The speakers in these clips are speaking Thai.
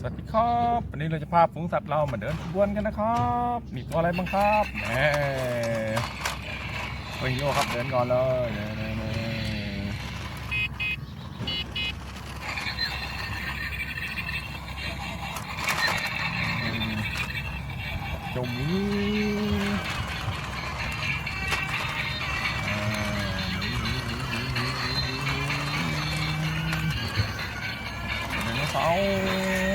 สวัสดีครับวันนี้เราจะพาฝูงสัตว์เรามาเดินขบวนกันนะครับมีตัวอะไรบ้างครับแหมเฮ้ยโยครับเดินก่อนเลยจมนี้อ่าไดโนเสาร์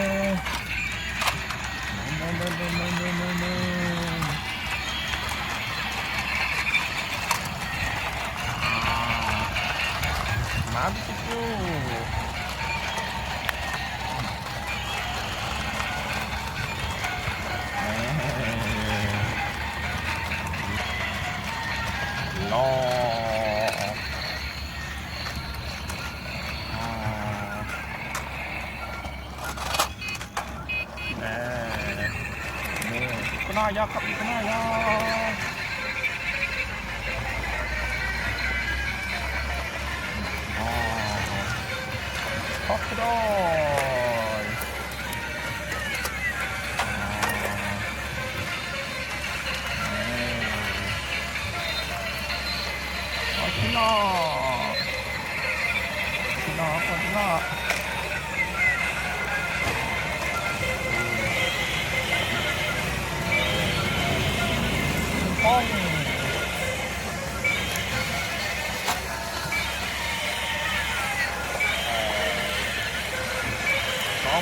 맛있고 long. นี่ก็น่ายักษ์ครับอีกก็น่ายักษ์อ๋อคอกดอยขอที่นอที่นอขอที่น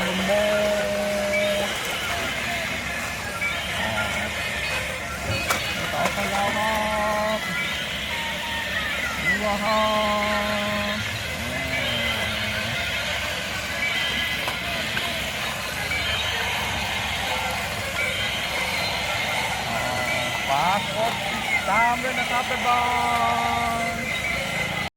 luôn con mô. À, Tội con lâu đó โมต่อไปยาวครับว้าวฝากกดติดตามด้วยนะครับบ๊ายบาย